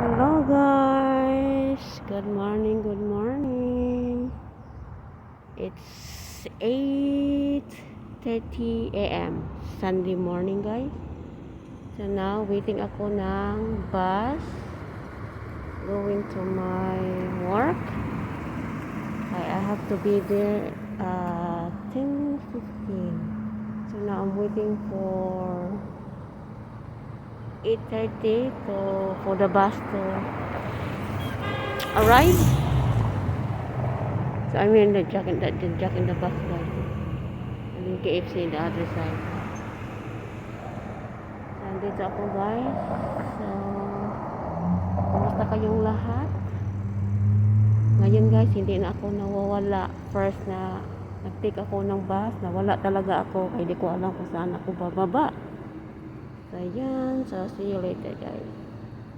Hello guys. Good morning, good morning. It's 8:30 a.m. Sunday morning, guys. So now waiting ako ng bus going to my work. I, have to be there at 10:15. So now I'm waiting for 8.30 to for the bus to arrive. So I'm in the jack in the, the jack in the bus guys. And then KFC in the other side. So, Nandito ako guys. So, kumusta kayong lahat? Ngayon guys, hindi na ako nawawala. First na nag-take ako ng bus, nawala talaga ako. Kaya di ko alam kung saan ako bababa. 这样就是你的